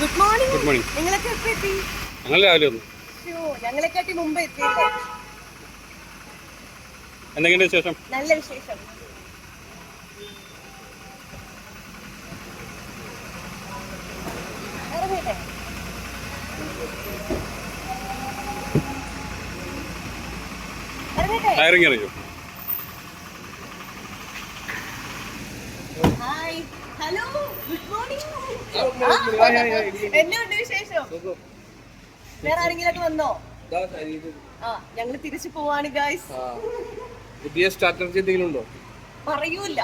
Good morning good morning നിങ്ങളൊക്കെ എപ്പോ എത്തി? ഞങ്ങൾ രാവിലെ വന്നു. ശ്ശോ, ഞങ്ങളെക്കാട്ടി മുമ്പ് എത്തിയല്ലേ എന്തെങ്കിലും വിശേഷം? നല്ല വിശേഷം. ടയറിങ് ഇറങ്ങി ഹായ് ഹലോ ഗുഡ് മോർണിംഗ് എന്നുണ്ട് വിശേഷം? വേറെ ആരെങ്കിലും വന്നോ? ആ ഞങ്ങൾ തിരിച്ചു പോവാണ് ഗായ്സ് പുതിയ സ്ട്രാറ്റജി എന്തെങ്കിലും ഉണ്ടോ? പറയൂല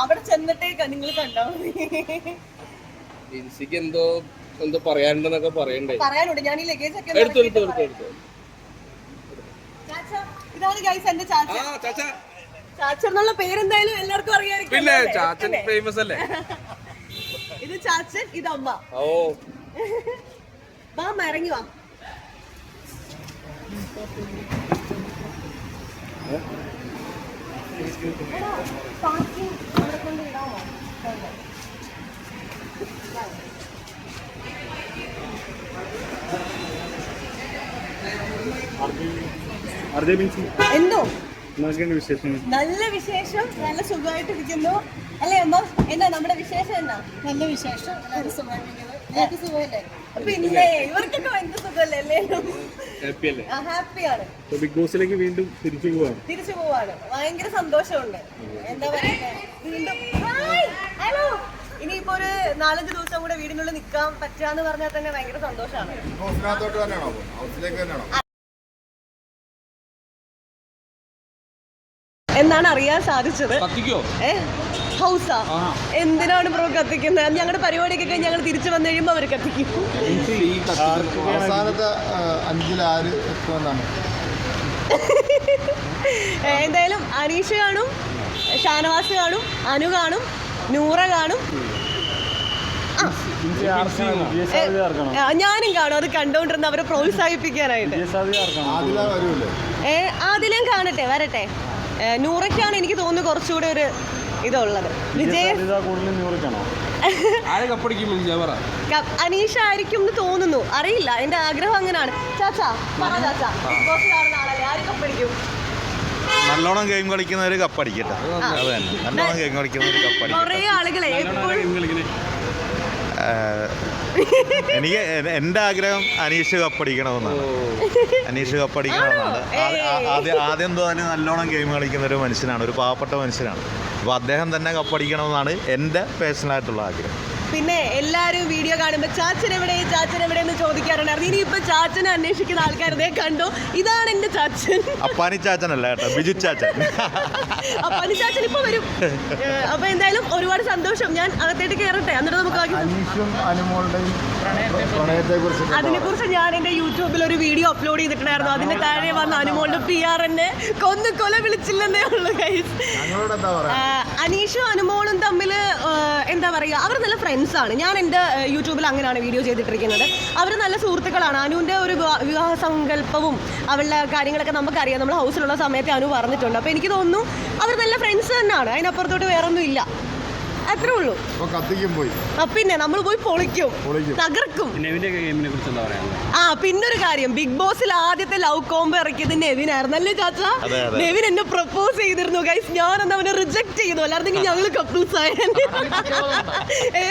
അവിടെ ചെന്നിട്ടേക്ക നിങ്ങൾ കണ്ടോ? ജിൻസിക്ക് എന്തോ എന്തോ പറയാനുണ്ടെന്നൊക്കെ പറയണ്ടേ? പറയാനുണ്ട്. ഞാൻ ഈ ലഗേജ് ഒക്കെ എടുത്തു എടുത്തു എടുത്തു എടുത്തു ഇതാണ് ഗൈസ് എന്റെ ചാച്ച. ചാച്ച. എന്നുള്ള പേരെന്തായാലും എല്ലാവർക്കും അറിയാമായിരിക്കും പിന്നെ ചാച്ചൻ ഫേമസ് അല്ലേ? ഇത് ചാച്ചൻ ഇത് അമ്മ. ഓ. വാ മറങ്ങി ഇറങ്ങി വാ. എന്തോ? നല്ല വിശേഷം. നല്ല സുഖമായിട്ടിരിക്കുന്നു. അല്ലേ അമ്മ? എന്നാ നമ്മുടെ വിശേഷം എന്നാ നല്ല വിശേഷം. ഇവർക്കൊക്കെ ഭയങ്കര സുഖമല്ലേ ഹാപ്പിയാണ്. ബിഗ് ബോസിലേക്ക് വീണ്ടും തിരിച്ചു പോവാണ്. തിരിച്ചു പോവാണ്. ഭയങ്കര സന്തോഷമുണ്ട്. എന്താ പറയുക വീണ്ടും ഹായ്! ഹലോ! ഇനിയിപ്പോ ഒരു നാലഞ്ച് ദിവസം കൂടെ വീടിനുള്ളിൽ നിൽക്കാൻ പറ്റാന്ന് പറഞ്ഞാൽ തന്നെ ഭയങ്കര സന്തോഷമാണ്. എന്നാണ് അറിയാൻ സാധിച്ചത്. ഏ ഹൗസാ. എന്തിനാണ് ബ്രോ കത്തിക്കുന്നത് ഞങ്ങളുടെ പരിപാടിയൊക്കെ കഴിഞ്ഞ് ഞങ്ങൾ തിരിച്ചു വന്നു കഴിയുമ്പോൾ അവർ കത്തിക്കും. അവസാനത്തെ എത്തുമെന്നാണ്. എന്തായാലും അനീഷ് കാണും ഷാനവാസ് കാണും അനു കാണും നൂറ കാണും. ഞാനും കാണും. അത് കണ്ടോണ്ടിരുന്ന അവരെ പ്രോത്സാഹിപ്പിക്കാനായിട്ട്. ഏ ആദിലും കാണട്ടെ വരട്ടെ. നൂറയ്ക്കാണ് എനിക്ക് തോന്നുന്നു കുറച്ചുകൂടെ ഒരു ഇതുള്ളത്. വിജയ്? അനീഷ ആയിരിക്കും എന്ന് തോന്നുന്നു. അറിയില്ല എന്റെ ആഗ്രഹം അങ്ങനെയാണ് ചാച്ചാ പറ ചാച്ചാ. ബിഗ് ബോസ് കാണുന്ന ആളല്ലേ ആരും കപ്പടിക്കും നല്ലോണം ഗെയിം കളിക്കുന്നവര് കപ്പടിക്കട്ടെ അത് തന്നെ. നല്ലോണം ഗെയിം കളിക്കുന്നവര് കപ്പടിക്കട്ടെ കുറേ ആളുകളെ എപ്പോഴും എനിക്ക് എന്റെ ആഗ്രഹം അനീഷ് കപ്പടിക്കണമെന്നാണ്. അനീഷ് കപ്പടിക്കണമെന്നാണ് ആദ്യം തന്നെ നല്ലോണം ഗെയിം കളിക്കുന്ന ഒരു മനുഷ്യനാണ് ഒരു പാവപ്പെട്ട മനുഷ്യനാണ്. അപ്പോൾ അദ്ദേഹം തന്നെ കപ്പടിക്കണമെന്നാണ് എന്റെ പേഴ്സണലായിട്ടുള്ള ആഗ്രഹം. പിന്നെ എല്ലാരും വീഡിയോ കാണുമ്പോ ചാച്ചൻ എവിടെ ചാച്ചൻ എവിടെ എന്ന് ചോദിക്കാറുണ്ടായിരുന്നു ഇനിയിപ്പോ ചാച്ചനെ അന്വേഷിക്കുന്ന ആൾക്കാർ കണ്ടു കണ്ടോ. ഇതാണ് എന്റെ ചാച്ചൻ. അപ്പാനി ചാച്ചനല്ല കേട്ടോ ബിജു ചാച്ചൻ അപ്പാനി ചാച്ചൻ ഇപ്പൊ വരും. അപ്പൊ എന്തായാലും ഒരുപാട് സന്തോഷം. ഞാൻ അകത്തേട്ട് കയറട്ടെ എന്നിട്ട് നമുക്ക് അതിനെ കുറിച്ച് ഞാൻ എന്റെ യൂട്യൂബിൽ ഒരു വീഡിയോ അപ്ലോഡ് ചെയ്തിട്ടുണ്ടായിരുന്നു. അതിന്റെ താഴെ വന്ന അനുമോളുടെ പി ആർ എന്നെ കൊന്നു കൊല വിളിച്ചില്ലെന്നേ ഉള്ളൂ ഗൈസ് ഞങ്ങളോട് എന്താ പറയാ അനീഷും അനുമോളും തമ്മിൽ എന്താ പറയുക അവർ നല്ല ഫ്രണ്ട്സ് ആണ്. ഞാൻ എന്റെ യൂട്യൂബിൽ അങ്ങനെയാണ് വീഡിയോ ചെയ്തിട്ടിരിക്കുന്നത്. അവർ നല്ല സുഹൃത്തുക്കളാണ്. അനുവിന്റെ ഒരു വിവാ- വിവാഹ സങ്കല്പവും അവളുടെ കാര്യങ്ങളൊക്കെ നമുക്കറിയാം. നമ്മൾ ഹൗസിലുള്ള സമയത്ത് അനു പറഞ്ഞിട്ടുണ്ട്. അപ്പോൾ എനിക്ക് തോന്നുന്നു അവർ നല്ല ഫ്രണ്ട്സ് തന്നെയാണ്. അതിനപ്പുറത്തോട്ട് വേറൊന്നും ഇല്ല. അത്രേ ഉള്ളൂ. കത്തിക്കും പോയി. ആ, പിന്നെ നമ്മൾ പോയി പൊളിക്കും. പൊളിക്കും. തകർക്കും. നെവിന്റെ ഗെയിമിനെ കുറിച്ച് എന്താ ആ പിന്നൊരു കാര്യം. ബിഗ് ബോസിൽ ആദ്യത്തെ ലവ് കോംബോ ഇറക്കിയത് അല്ലേ ചാച്ച? അതെ, അതെ. നെവിൻ എന്നെ പ്രപ്പോസ് ചെയ്തിരുന്നു ഗൈസ് ഞാൻ അന്ന് അവനെ റിജക്ട് ചെയ്തു. അല്ലായിരുന്നെങ്കിൽ ഞങ്ങൾ കപ്പിൾസ് ആയിരുന്നു ഏ?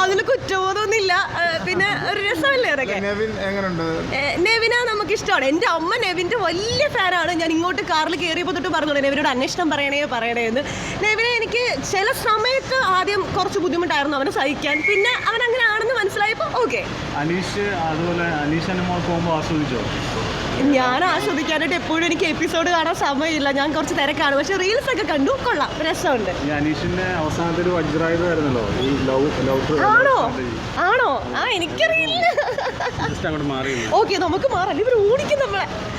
അതിൽ കുറ്റബോധമൊന്നുമില്ല. ഏ, പിന്നെ ഒരു രസമല്ലേ അതൊക്കെ? നെവിൻ എങ്ങനെയുണ്ട് ഏ, നെവിന നമുക്ക് ഇഷ്ടമാണ് എന്റെ അമ്മ നെവിന്റെ വലിയ ഫാനാണ് ഞാൻ ഇങ്ങോട്ട് കാറിൽ കയറിയപ്പോൾ തൊട്ട് പറഞ്ഞു നെവിനോട് അന്വേഷണം പറയണേ പറയണേ എന്ന്. നെവിനെ എനിക്ക് ചില സമയത്ത് ആദ്യം കുറച്ച് ബുദ്ധിമുട്ടായിരുന്നു അവനെ സഹിക്കാൻ. പിന്നെ അവൻ അങ്ങനെ ആണെന്ന് മനസ്സിലായപ്പോൾ ഓക്കെ. അനീഷ് അതുപോലെ അനീഷ് മോൾ പോകുമ്പോൾ ആസ്വദിച്ചോ? ഞാൻ ആസ്വദിക്കാനായിട്ട് എപ്പോഴും എനിക്ക് എപ്പിസോഡ് കാണാൻ സമയമില്ല. ഞാൻ കുറച്ച് തിരക്കാണ്. പക്ഷെ റീൽസ് ഒക്കെ കണ്ടു. കൊള്ളാം. രസമുണ്ട്. ആണോ? ആണോ? ആ എനിക്കറിയില്ല. ഓക്കെ നമുക്ക് മാറാം. ഇവർ ഓടിക്കും നമ്മളെ.